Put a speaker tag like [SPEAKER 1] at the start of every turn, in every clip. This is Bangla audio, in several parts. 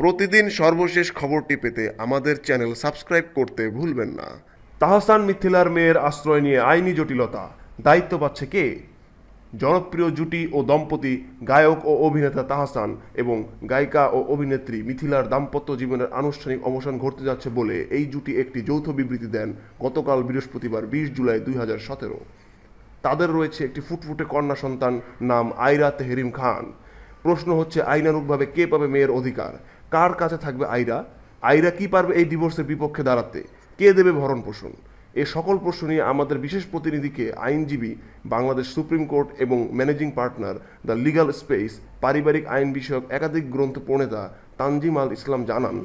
[SPEAKER 1] প্রতিদিন সর্বশেষ খবরটি পেতে আমাদের চ্যানেল সাবস্ক্রাইব করতে ভুলবেন না। তাহসান মিথিলার মেয়ের আশ্রয় নিয়ে আইনি জটিলতা। দায়িত্ব পাচ্ছে কে? জনপ্রিয় জুটি ও দম্পতি গায়ক ও অভিনেতা তাহসান এবং গায়িকা ও অভিনেত্রী মিথিলার দাম্পত্য জীবনের আনুষ্ঠানিক অবসান ঘটতে যাচ্ছে বলে এই জুটি একটি যৌথ বিবৃতি দেন গতকাল বৃহস্পতিবার বিশ জুলাই দুই হাজার সতেরো। তাদের রয়েছে একটি ফুটফুটে কন্যা সন্তান নাম আয়রা তেহরিম খান। প্রশ্ন হচ্ছে, আইনানুগভাবে কে পাবে মেয়ের অধিকার? কার কাছে থাকবে আইরা? আইরা কি পারবে এই ডিভোর্সের বিপক্ষে দাঁড়াতে? কে দেবে ভরণ পোষণ? এ সকল প্রশ্ন নিয়ে আমাদের বিশেষ প্রতিনিধিকে আইনজীবী, বাংলাদেশ সুপ্রিম কোর্ট এবং managing partner the legal space পারিবারিক আইন বিষয়ক একাধিক গ্রন্থ প্রণেতা তানজিম আল ইসলাম জানান।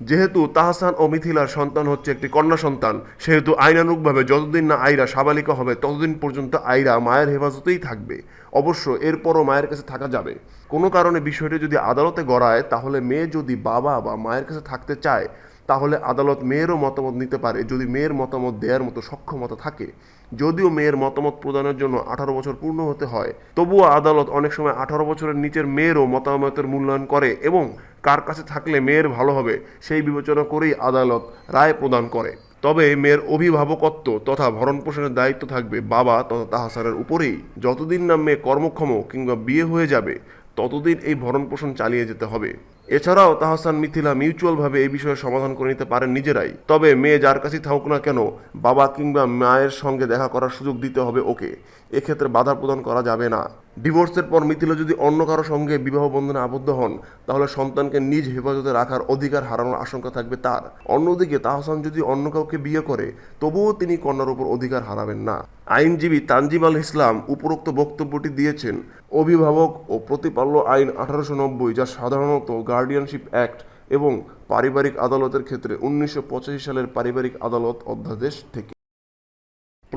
[SPEAKER 1] যেহেতু তাহসান ও মিথিলার সন্তান হচ্ছে একটি কন্যা সন্তান, সেহেতু আইনানুগভাবে যতদিন না আইরা সাবালিকা হবে, ততদিন পর্যন্ত আইরা মায়ের হেফাজতেই থাকবে। অবশ্য এরপরও মায়ের কাছে থাকা যাবে। কোনো কারণে বিষয়টি যদি আদালতে গড়ায়, তাহলে মেয়ে যদি বাবা বা মায়ের কাছে থাকতে চায়, তাহলে আদালত মেয়েরও মতামত নিতে পারে, যদি মেয়ের মতামত দেওয়ার মতো সক্ষমতা থাকে। যদিও মেয়ের মতামত প্রদানের জন্য আঠারো বছর পূর্ণ হতে হয়, তবুও আদালত অনেক সময় আঠারো বছরের নিচের মেয়েরও মতামতের মূল্যায়ন করে এবং কার কাছে থাকলে মেয়ের ভালো হবে, সেই বিবেচনা করেই আদালত রায় প্রদান করে। তবে মেয়ের অভিভাবকত্ব তথা ভরণ পোষণের দায়িত্ব থাকবে বাবা তথা তাহাসানের উপরেই। যতদিন না মেয়ে কর্মক্ষম কিংবা বিয়ে হয়ে যাবে, ততদিন এই ভরণ পোষণ চালিয়ে যেতে হবে। এছাড়াও তাহসান মিথিলা মিউচুয়ালভাবে এই বিষয়ে সমাধান করে নিতে পারেন নিজেরাই। তবে মেয়ে যার কাছেই থাকুক না কেন, বাবা কিংবা মায়ের সঙ্গে দেখা করার সুযোগ দিতে হবে ওকে। এক্ষেত্রে বাধা প্রদান করা যাবে না। ডিভোর্সের পর মিথিলা যদি অন্য কারও সঙ্গে বিবাহ বন্ধনে আবদ্ধ হন, তাহলে সন্তানকে নিজ হেফাজতে রাখার অধিকার হারানোর আশঙ্কা থাকবে তার। অন্যদিকে, তাহসান যদি অন্য কাউকে বিয়ে করে, তবুও তিনি কন্যার উপর অধিকার হারাবেন না। আইনজীবী তানজিম আল ইসলাম উপরোক্ত বক্তব্যটি দিয়েছেন, অভিভাবক ও প্রতিপাল্য আইন আঠারোশো নব্বই, যা সাধারণত গার্ডিয়ানশিপ অ্যাক্ট এবং পারিবারিক আদালতের ক্ষেত্রে উনিশশো পঁচাশি সালের পারিবারিক আদালত অধ্যাদেশ থেকে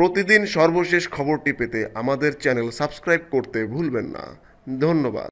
[SPEAKER 1] প্রতিদিন সর্বশেষ খবরটি পেতে আমাদের চ্যানেল সাবস্ক্রাইব করতে ভুলবেন না। ধন্যবাদ।